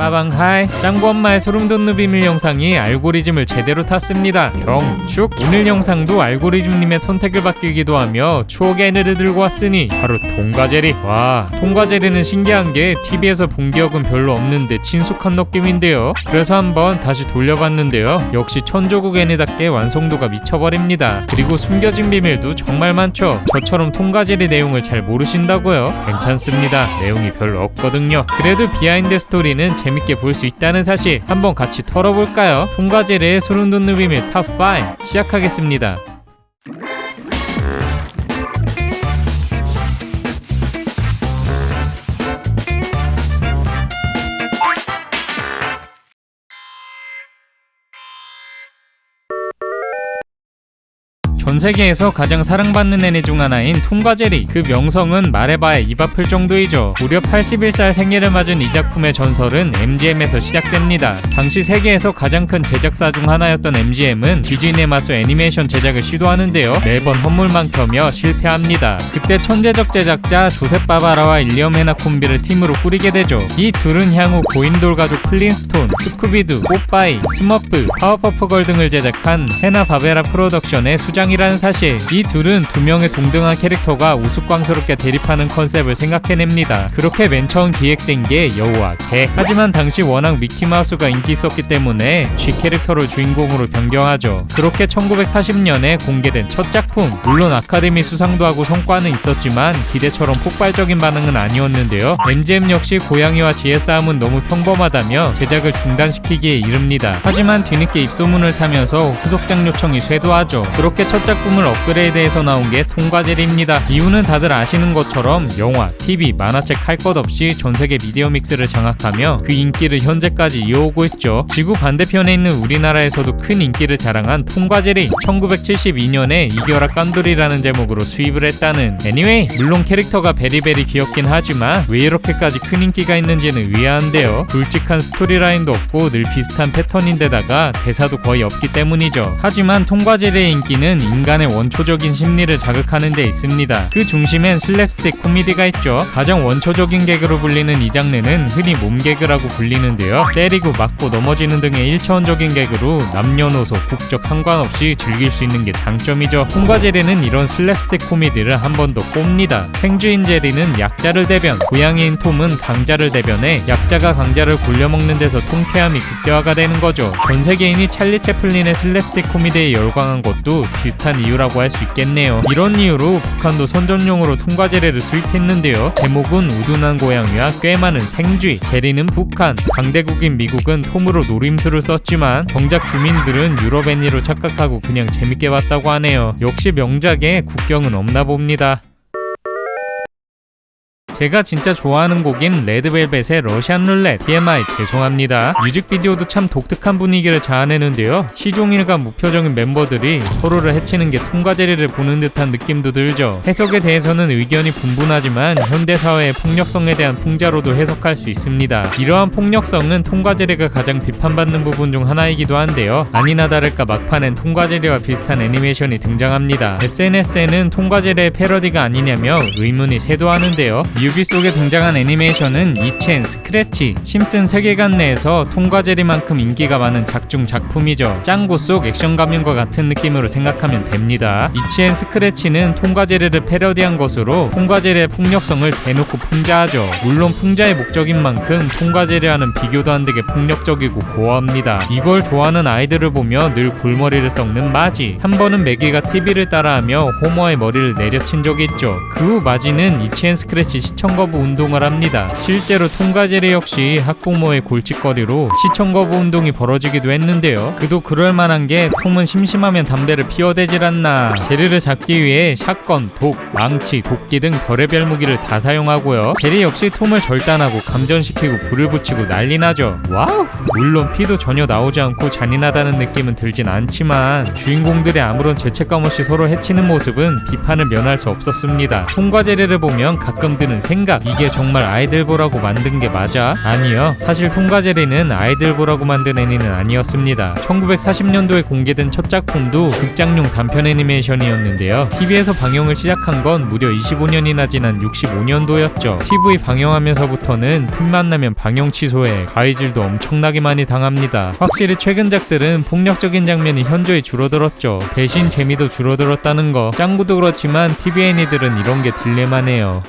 빠방하이. 짱구 엄마의 소름 돋는 비밀 영상이 알고리즘을 제대로 탔습니다. 경축. 오늘 영상도 알고리즘님의 선택을 받기기도 하며 추억의 에너를 들고 왔으니 바로 통과제리. 와. 통과제리는 신기한 게 TV에서 본 기억은 별로 없는데 친숙한 느낌인데요. 그래서 한번 다시 돌려봤는데요. 역시 천조국 애니답게 완성도가 미쳐버립니다. 그리고 숨겨진 비밀도 정말 많죠. 저처럼 통과제리 내용을 잘 모르신다고요? 괜찮습니다. 내용이 별로 없거든요. 그래도 비하인드 스토리는 재밌게 볼 수 있다는 사실 한번 같이 털어볼까요? 통과제리의 소름 돋는 비밀 탑5 시작하겠습니다 전 세계에서 가장 사랑받는 애니 중 하나인 통과제리. 그 명성은 말해봐야 입 아플 정도이죠. 무려 81살 생일을 맞은 이 작품의 전설은 MGM에서 시작됩니다. 당시 세계에서 가장 큰 제작사 중 하나였던 MGM은 디즈니에 맞서 애니메이션 제작을 시도하는데요. 매번 헛물만 켜며 실패합니다. 그때 천재적 제작자 조셉 바바라와 일리엄 헤나 콤비를 팀으로 꾸리게 되죠. 이 둘은 향후 고인돌 가족 플린스톤, 스쿠비두, 뽀빠이, 스머프, 파워퍼프 걸 등을 제작한 헤나 바베라 프로덕션의 수장이라 는 사실. 이 둘은 두 명의 동등한 캐릭터가 우스꽝스럽게 대립하는 컨셉을 생각해냅니다. 그렇게 맨 처음 기획된 게 여우와 개. 하지만 당시 워낙 미키마우스가 인기 있었기 때문에 G 캐릭터를 주인공으로 변경하죠. 그렇게 1940년에 공개된 첫 작품. 물론 아카데미 수상도 하고 성과는 있었지만 기대처럼 폭발적인 반응은 아니었는데요. MGM 역시 고양이와 지의 싸움은 너무 평범하다며 제작을 중단시키기에 이릅니다. 하지만 뒤늦게 입소문을 타면서 후속작 요청이 쇄도하죠. 그렇게 첫 작품을 업그레이드해서 나온 게 통과제리입니다. 이유는 다들 아시는 것처럼 영화, TV, 만화책 할 것 없이 전 세계 미디어 믹스를 장악하며 그 인기를 현재까지 이어오고 있죠. 지구 반대편에 있는 우리나라에서도 큰 인기를 자랑한 통과제리 1972년에 이겨라 깐돌이라는 제목으로 수입을 했다는. 애니웨이 물론 캐릭터가 베리베리 귀엽긴 하지만 왜 이렇게까지 큰 인기가 있는지는 의아한데요. 굵직한 스토리라인도 없고 늘 비슷한 패턴인데다가 대사도 거의 없기 때문이죠. 하지만 통과제리의 인기는 인간의 원초적인 심리를 자극하는 데 있습니다. 그 중심엔 슬랩스틱 코미디가 있죠. 가장 원초적인 개그로 불리는 이 장르는 흔히 몸개그라고 불리는데요. 때리고 맞고 넘어지는 등의 일차원적인 개그로 남녀노소 국적 상관없이 즐길 수 있는 게 장점이죠. 통과제리는 이런 슬랩스틱 코미디를 한 번 더 꼽니다. 생주인 제리는 약자를 대변 고양이인 톰은 강자를 대변해 약자가 강자를 골려먹는 데서 통쾌함이 극대화가 되는 거죠. 전 세계인이 찰리 채플린의 슬랩스틱 코미디에 열광한 것도 비슷한 이유라고 할 수 있겠네요. 이런 이유로 북한도 선전용으로 통과제리를 수입했는데요. 제목은 우둔한 고양이와 꽤 많은 생쥐 제리는 북한 강대국인 미국은 톰으로 노림수를 썼지만 정작 주민들은 유럽 애니로 착각하고 그냥 재밌게 봤다고 하네요. 역시 명작에 국경은 없나 봅니다 제가 진짜 좋아하는 곡인 레드벨벳의 러시안 룰렛 TMI 죄송합니다. 뮤직비디오도 참 독특한 분위기를 자아내는데요. 시종일과 무표정인 멤버들이 서로를 해치는 게 통과제리를 보는 듯한 느낌도 들죠. 해석에 대해서는 의견이 분분하지만 현대사회의 폭력성에 대한 풍자로도 해석할 수 있습니다. 이러한 폭력성은 통과제리가 가장 비판받는 부분 중 하나이기도 한데요. 아니나 다를까 막판엔 통과제리와 비슷한 애니메이션이 등장합니다. SNS에는 통과제리의 패러디가 아니냐며 의문이 쇄도하는데요 뮤비 속에 등장한 애니메이션은 이첸, 스크래치, 심슨 세계관 내에서 통과 제리만큼 인기가 많은 작중 작품이죠. 짱구 속 액션 가면과 같은 느낌으로 생각하면 됩니다. 이첸, 스크래치는 통과 제리를 패러디한 것으로 통과 제리의 폭력성을 대놓고 풍자하죠. 물론 풍자의 목적인 만큼 통과 제리와는 비교도 안 되게 폭력적이고 고어합니다. 이걸 좋아하는 아이들을 보며 늘 골머리를 썩는 마지. 한 번은 매기가 TV를 따라하며 호머의 머리를 내려친 적이 있죠. 그 후 마지는 이첸 스크래치 시청 거부 운동을 합니다. 실제로 통과제리 역시 학부모의 골칫거리로 시청 거부 운동이 벌어지기도 했는데요. 그도 그럴 만한 게 톰은 심심하면 담배를 피워대질 않나. 제리를 잡기 위해 샷건, 독, 망치, 도끼 등 별의별 무기를 다 사용하고요. 제리 역시 톰을 절단하고 감전시키고 불을 붙이고 난리 나죠. 와우! 물론 피도 전혀 나오지 않고 잔인하다는 느낌은 들진 않지만 주인공들이 아무런 죄책감 없이 서로 해치는 모습은 비판을 면할 수 없었습니다. 통과제리를 보면 가끔 드는 생각. 이게 정말 아이들 보라고 만든 게 맞아? 아니요. 사실 통과제리는 아이들 보라고 만든 애니는 아니었습니다. 1940년도에 공개된 첫 작품도 극장용 단편 애니메이션이었는데요. TV에서 방영을 시작한 건 무려 25년이나 지난 65년도였죠. TV 방영하면서부터는 틈만 나면 방영 취소에 가위질도 엄청나게 많이 당합니다. 확실히 최근작들은 폭력적인 장면이 현저히 줄어들었죠. 대신 재미도 줄어들었다는 거. 짱구도 그렇지만 TV 애니들은 이런 게 딜레마네요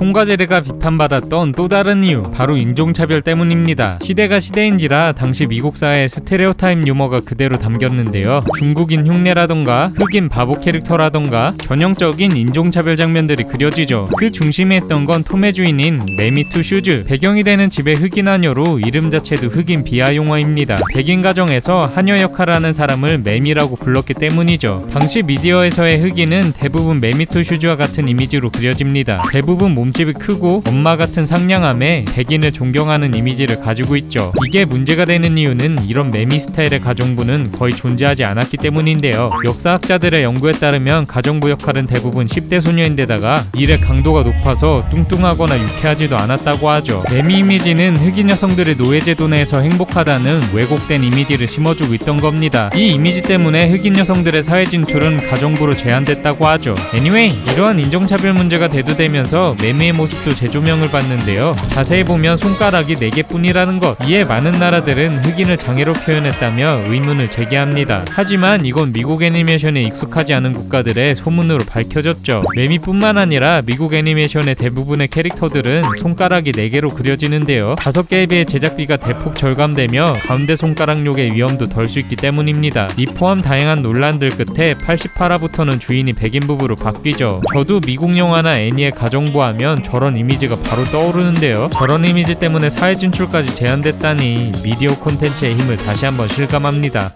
통과제리가 비판받았던 또 다른 이유 바로 인종차별 때문입니다. 시대가 시대인지라 당시 미국 사회의 스테레오타입 유머가 그대로 담겼는데요. 중국인 흉내라던가 흑인 바보 캐릭터라던가 전형적인 인종차별 장면들이 그려지죠. 그 중심에 있던 건 톰의 주인인 매미투 슈즈 배경이 되는 집의 흑인 하녀로 이름 자체도 흑인 비하 용어입니다. 백인 가정에서 하녀 역할하는 사람을 매미라고 불렀기 때문이죠. 당시 미디어에서의 흑인은 대부분 매미투 슈즈와 같은 이미지로 그려집니다. 대부분 몸 집이 크고 엄마 같은 상냥함에 백인을 존경하는 이미지를 가지고 있죠. 이게 문제가 되는 이유는 이런 매미 스타일의 가정부는 거의 존재하지 않았기 때문인데요. 역사학자들의 연구에 따르면 가정부 역할은 대부분 10대 소녀인데다가 일의 강도가 높아서 뚱뚱하거나 유쾌하지도 않았다고 하죠. 매미 이미지는 흑인 여성들의 노예제도 내에서 행복하다는 왜곡된 이미지를 심어주고 있던 겁니다. 이 이미지 때문에 흑인 여성들의 사회 진출은 가정부로 제한됐다고 하죠. Anyway, 이러한 인종차별 문제가 대두되면서 매미 의 모습도 재조명을 받는데요. 자세히 보면 손가락이 4개뿐이라는 것. 이에 많은 나라들은 흑인을 장애로 표현했다며 의문을 제기합니다. 하지만 이건 미국 애니메이션에 익숙하지 않은 국가들의 소문으로 밝혀졌죠. 매미뿐만 아니라 미국 애니메이션의 대부분의 캐릭터들은 손가락이 4개로 그려지는데요. 5개에 비해 제작비가 대폭 절감되며 가운데 손가락 욕의 위험도 덜 수 있기 때문입니다. 이 포함 다양한 논란들 끝에 88화부터는 주인이 백인 부부로 바뀌죠. 저도 미국 영화나 애니의 가정부 하면 저런 이미지가 바로 떠오르는데요. 저런 이미지 때문에 사회 진출까지 제한됐다니 미디어 콘텐츠의 힘을 다시 한번 실감합니다.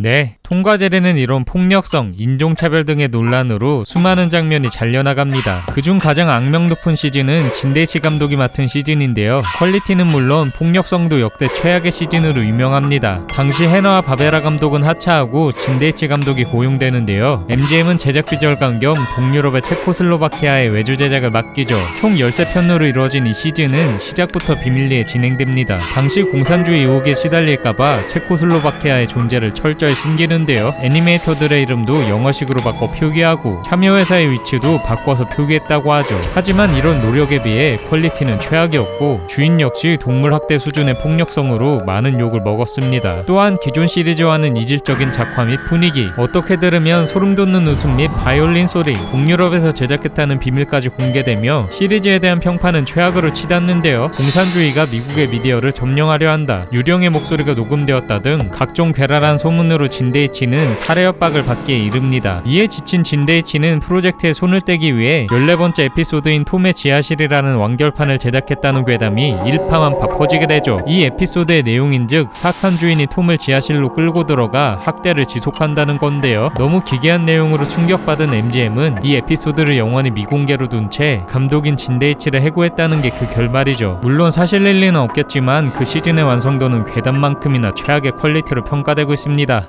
네, 통과제리는 이런 폭력성, 인종차별 등의 논란으로 수많은 장면이 잘려나갑니다. 그중 가장 악명 높은 시즌은 진대치 감독이 맡은 시즌인데요. 퀄리티는 물론 폭력성도 역대 최악의 시즌으로 유명합니다. 당시 해너와 바베라 감독은 하차하고 진대치 감독이 고용되는데요. MGM은 제작비 절감 겸 동유럽의 체코슬로바키아의 외주 제작을 맡기죠. 총 13편으로 이루어진 이 시즌은 시작부터 비밀리에 진행됩니다. 당시 공산주의 유혹에 시달릴까봐 체코슬로바키아의 존재를 철저히 숨기는데요. 애니메이터들의 이름도 영어식으로 바꿔 표기하고 참여 회사의 위치도 바꿔서 표기했다고 하죠. 하지만 이런 노력에 비해 퀄리티는 최악이었고 주인 역시 동물 학대 수준의 폭력성으로 많은 욕을 먹었습니다. 또한 기존 시리즈와는 이질적인 작화 및 분위기, 어떻게 들으면 소름 돋는 웃음 및 바이올린 소리, 북유럽에서 제작했다는 비밀까지 공개되며 시리즈에 대한 평판은 최악으로 치닫는데요. 공산주의가 미국의 미디어를 점령하려 한다. 유령의 목소리가 녹음되었다 등 각종 괴랄한 소문으로 진데이치는 살해 협박을 받기에 이릅니다. 이에 지친 진데이치는 프로젝트에 손을 떼기 위해 14번째 에피소드인 톰의 지하실이라는 완결판을 제작했다는 괴담이 일파만파 퍼지게 되죠. 이 에피소드의 내용인즉 사악한 주인이 톰을 지하실로 끌고 들어가 학대를 지속한다는 건데요. 너무 기괴한 내용으로 충격받은 MGM은 이 에피소드를 영원히 미공개로 둔 채 감독인 진데이치를 해고했다는 게 그 결말이죠. 물론 사실일 리는 없겠지만 그 시즌의 완성도는 괴담만큼이나 최악의 퀄리티로 평가되고 있습니다.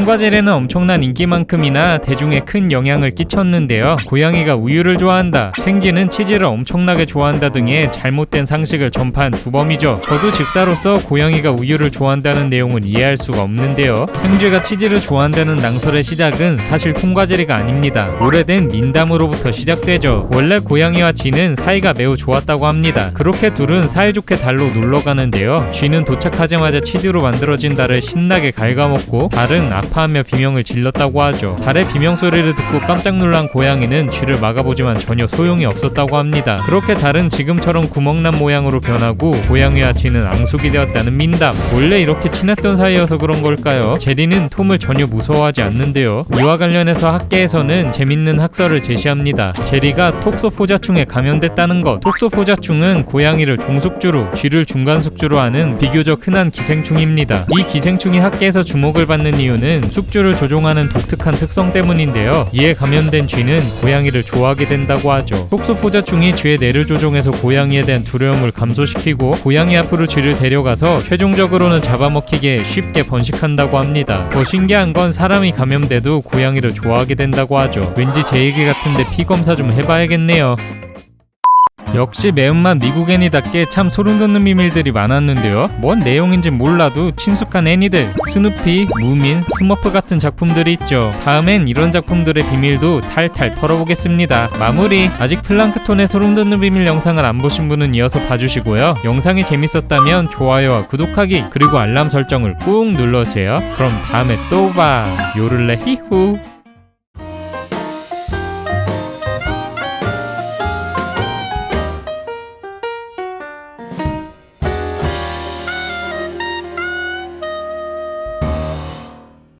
통과제리는 엄청난 인기만큼이나 대중에 큰 영향을 끼쳤는데요. 고양이가 우유를 좋아한다, 생쥐는 치즈를 엄청나게 좋아한다 등의 잘못된 상식을 전파한 주범이죠. 저도 집사로서 고양이가 우유를 좋아한다는 내용은 이해할 수가 없는데요. 생쥐가 치즈를 좋아한다는 낭설의 시작은 사실 통과제리가 아닙니다. 오래된 민담으로부터 시작되죠. 원래 고양이와 쥐는 사이가 매우 좋았다고 합니다. 그렇게 둘은 사이좋게 달로 놀러 가는데요. 쥐는 도착하자마자 치즈로 만들어진 달을 신나게 갉아먹고 달은 아파하며 비명을 질렀다고 하죠. 달의 비명 소리를 듣고 깜짝 놀란 고양이는 쥐를 막아보지만 전혀 소용이 없었다고 합니다. 그렇게 달은 지금처럼 구멍난 모양으로 변하고 고양이와 쥐는 앙숙이 되었다는 민담. 원래 이렇게 친했던 사이여서 그런 걸까요? 제리는 톰을 전혀 무서워하지 않는데요. 이와 관련해서 학계에서는 재밌는 학설을 제시합니다. 제리가 톡소포자충에 감염됐다는 것. 톡소포자충은 고양이를 종숙주로, 쥐를 중간숙주로 하는 비교적 흔한 기생충입니다. 이 기생충이 학계에서 주목을 받는 이유는 것은 숙주를 조종하는 독특한 특성 때문인데요. 이에 감염된 쥐는 고양이를 좋아하게 된다고 하죠. 속소포자충이 쥐의 뇌를 조종해서 고양이에 대한 두려움을 감소시키고 고양이 앞으로 쥐를 데려가서 최종적으로는 잡아먹히게 쉽게 번식한다고 합니다. 더 신기한 건 사람이 감염돼도 고양이를 좋아하게 된다고 하죠. 왠지 제 얘기 같은데 피 검사 좀 해봐야겠네요. 역시 매운맛 미국애니답게 참 소름돋는 비밀들이 많았는데요. 뭔 내용인지 몰라도 친숙한 애니들, 스누피, 무민, 스머프 같은 작품들이 있죠. 다음엔 이런 작품들의 비밀도 탈탈 털어보겠습니다. 마무리. 아직 플랑크톤의 소름돋는 비밀 영상을 안 보신 분은 이어서 봐주시고요. 영상이 재밌었다면 좋아요와 구독하기 그리고 알람 설정을 꾹 눌러주세요. 그럼 다음에 또 봐. 요를레 히후.